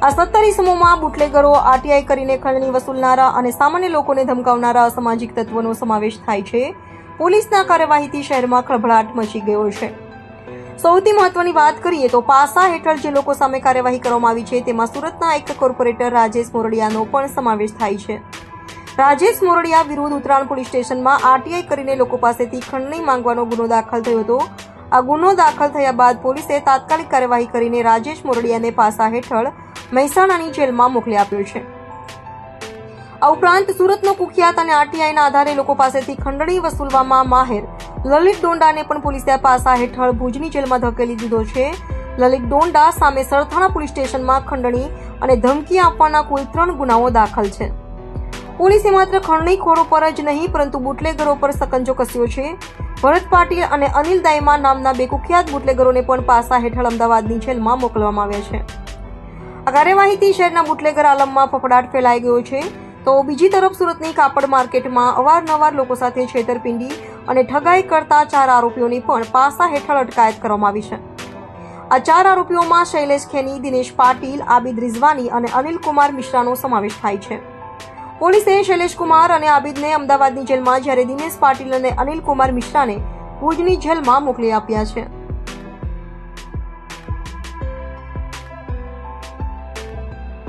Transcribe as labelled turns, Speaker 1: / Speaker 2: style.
Speaker 1: આ સત્તર સમૂહમાં બુટલેગરો, આરટીઆઈ કરીને ખંડણી વસૂલનારા અને સામાન્ય લોકોને ધમકાવનારા અસામાજિક તત્વોનો સમાવેશ થાય છે. પોલીસના કાર્યવાહીથી શહેરમાં ખળભળાટ મચી ગયો છે. સૌથી મહત્વની વાત કરીએ તો પાસા હેઠળ જે લોકો સામે કાર્યવાહી કરવામાં આવી છે, તેમાં સુરતના એક કોર્પોરેટર રાજેશ મોરડિયાનો પણ સમાવેશ થાય છે. રાજેશ મોરડિયા વિરુદ્ધ ઉત્તરાયણ પોલીસ સ્ટેશનમાં આરટીઆઈ કરીને લોકો પાસેથી ખંડણી માંગવાનો ગુનો દાખલ થયો હતો. આ ગુનો દાખલ થયા બાદ પોલીસે તાત્કાલિક કાર્યવાહી કરીને રાજેશ મોરડિયાને પાસા હેઠળ મહેસાણાની જેલમાં મોકલી આપ્યો છે. આ ઉપરાંત સુરતનો કુખ્યાત અને આરટીઆઈના આધારે લોકો પાસેથી ખંડણી વસૂલવામાં માહેર. લલિત ડોંડાને પણ પોલીસે પાસા હેઠળ ભુજની જેલમાં ધકેલી દીધો છે. લલિત ડોંડા સામે સરથાણા પોલીસ સ્ટેશનમાં ખંડણી અને ધમકી આપવાના કુલ ત્રણ ગુનાઓ દાખલ છે. પોલીસે માત્ર ખંડણીખોરો પર જ નહીં, પરંતુ બુટલેગરો પર સકંજો કસ્યો છે. ભરત પાટીલ અને અનિલ દાયમા નામના બે કુખ્યાત બુટલેગરોને પણ પાસા હેઠળ અમદાવાદની જેલમાં મોકલવામાં આવ્યા છે. આ કાર્યવાહીથી શહેરના બુટલેગર આલમમાં ફફડાટ ફેલાઈ ગયો છે. તો બીજી તરફ સુરતની કાપડ માર્કેટમાં અવારનવાર લોકો સાથે છેતરપિંડી અને ઠગાઈ કરતા ચાર આરોપીઓની પણ પાસા હેઠળ અટકાયત કરવામાં આવી છે. આ ચાર આરોપીઓમાં શૈલેષ ખેની, દિનેશ પાટીલ, આબિદ રિઝવાની અને અનિલ કુમાર મિશ્રાનો સમાવેશ થાય છે. પોલીસે શૈલેષ કુમાર અને આબિદને અમદાવાદની જેલમાં જ્યારે દિનેશ પાટીલ અને અનિલ કુમાર મિશ્રાને ભુજની જેલમાં મોકલી આપ્યા છે.